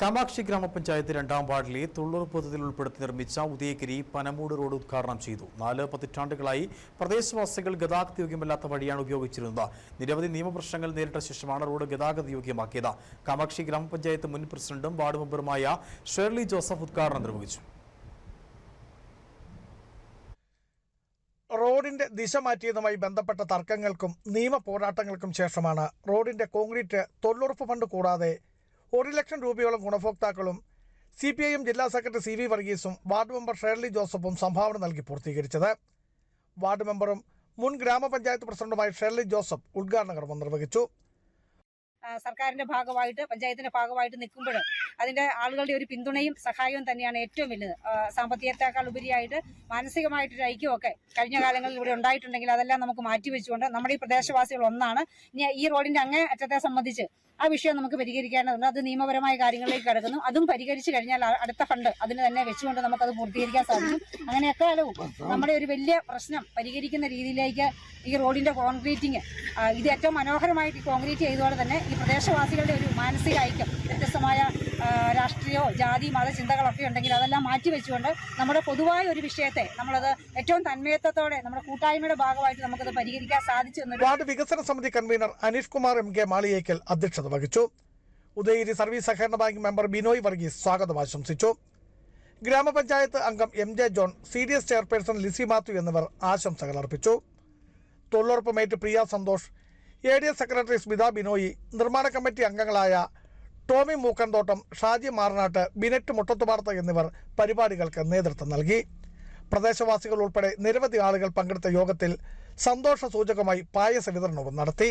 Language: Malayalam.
കാമാക്ഷി ഗ്രാമപഞ്ചായത്ത് രണ്ടാം വാർഡിലെ തൊള്ളൂർ പദ്ധതിയിൽ ഉൾപ്പെടുത്തി നിർമ്മിച്ച ഉദയഗിരി പനമൂട് റോഡ് ഉദ്ഘാടനം ചെയ്തു. നാല് പതിറ്റാണ്ടുകളായി പ്രദേശവാസികൾ ഗതാഗത യോഗ്യമല്ലാത്ത വഴിയാണ് ഉപയോഗിച്ചിരുന്നത്. നിരവധി നിയമപ്രശ്നങ്ങൾ നേരിട്ട ശേഷമാണ് റോഡ് ഗതാഗത യോഗ്യമാക്കിയത്. കാമാക്ഷി ഗ്രാമപഞ്ചായത്ത് മുൻ പ്രസിഡന്റും വാർഡ് മെമ്പറുമായ ഷേർലി ജോസഫ് ഉദ്ഘാടനം നിർവഹിച്ചു. റോഡിന്റെ ദിശ മാറ്റിയതുമായി ബന്ധപ്പെട്ട തർക്കങ്ങൾക്കും നിയമ പോരാട്ടങ്ങൾക്കും ശേഷമാണ് റോഡിന്റെ കോൺക്രീറ്റ് തൊഴിലുറപ്പ് ഫണ്ട് കൂടാതെ ഒരു ലക്ഷം രൂപയോളം ഗുണഭോക്താക്കളും സി പി ഐ എം ജില്ലാ സെക്രട്ടറി സി വി വർഗീസും വാർഡ് മെമ്പർ ഷേർലി ജോസഫും സംഭാവന നൽകി പൂർത്തീകരിച്ചത്. വാർഡ് മെമ്പറും മുൻ ഗ്രാമപഞ്ചായത്ത് പ്രസിഡന്റുമായ ഷേർലി ജോസഫ് ഉദ്ഘാടന കർമ്മം നിർവഹിച്ചു. സർക്കാരിന്റെ ഭാഗമായിട്ട് പഞ്ചായത്തിന്റെ ഭാഗമായിട്ട് നിൽക്കുമ്പോൾ അതിന്റെ ആളുകളുടെ ഒരു പിന്തുണയും സഹായവും തന്നെയാണ് ഏറ്റവും വലുത്. സാമ്പത്തികത്തേക്കാൾ ഉപരിയായിട്ട് മാനസികമായിട്ടൊരു ഐക്യമൊക്കെ കഴിഞ്ഞ കാലങ്ങളിൽ ഇവിടെ ഉണ്ടായിട്ടുണ്ടെങ്കിൽ അതെല്ലാം നമുക്ക് മാറ്റിവെച്ചുകൊണ്ട് നമ്മുടെ ഈ പ്രദേശവാസികൾ ഒന്നാണ്. ഇനി ഈ റോഡിന്റെ അങ്ങേ അറ്റത്തെ സംബന്ധിച്ച് ആ വിഷയം നമുക്ക് പരിഹരിക്കേണ്ടതുണ്ട് അത് നിയമപരമായ കാര്യങ്ങളിലേക്ക് കിടക്കുന്നു. അതും പരിഹരിച്ചു കഴിഞ്ഞാൽ അടുത്ത ഫണ്ട് അതിന് തന്നെ വെച്ചുകൊണ്ട് നമുക്കത് പൂർത്തീകരിക്കാൻ സാധിക്കും. അങ്ങനെ എക്കാലവും നമ്മുടെ ഒരു വലിയ പ്രശ്നം പരിഹരിക്കുന്ന രീതിയിലേക്ക് ഈ റോഡിന്റെ കോൺക്രീറ്റിങ് ഇത് ഏറ്റവും മനോഹരമായിട്ട് കോൺക്രീറ്റ് ചെയ്തതോടെ തന്നെ ഈ പ്രദേശവാസികളുടെ ഒരു മാനസിക ഐക്യം വ്യത്യസ്തമായ രാഷ്ട്രീയോ ജാതി മത ചിന്തകളൊക്കെ ഉണ്ടെങ്കിൽ അതെല്ലാം മാറ്റി വെച്ചുകൊണ്ട് നമ്മുടെ പൊതുവായ ഒരു വിഷയത്തെ നമ്മളത് ഏറ്റവും തന്മയത്വത്തോടെ നമ്മുടെ കൂട്ടായ്മയുടെ ഭാഗമായിട്ട് നമുക്കത് പരിഹരിക്കാൻ സാധിച്ചു എന്നൊരു വാർഡ് വികസന സമിതി convener Aneesh Kumar M K Maliyekkal അധ്യക്ഷത വഹിച്ചു ഉദയഗിരി സർവീസ് സഹകരണ ബാങ്ക് മെമ്പർ ബിനോയ് വർഗീസ് സ്വാഗതം ആശംസിച്ചു. ഗ്രാമപഞ്ചായത്ത് അംഗം M J John C D S chairperson Lizzy Mathew എന്നിവർ ആശംസകൾ അർപ്പിച്ചു. തൊഴിലുറപ്പ് mate Priya Santhosh A D S secretary Smitha Binoy നിർമ്മാണ കമ്മിറ്റി അംഗങ്ങളായ ടോമി മൂക്കൻതോട്ടം ഷാജി മാറനാട്ട് ബിനറ്റ് മുട്ടത്തുപാർത്ത എന്നിവർ പരിപാടികൾക്ക് നേതൃത്വം നൽകി. പ്രദേശവാസികൾ ഉൾപ്പെടെ നിരവധി ആളുകൾ പങ്കെടുത്ത യോഗത്തിൽ സന്തോഷ സൂചകമായി പായസ വിതരണവും നടത്തി.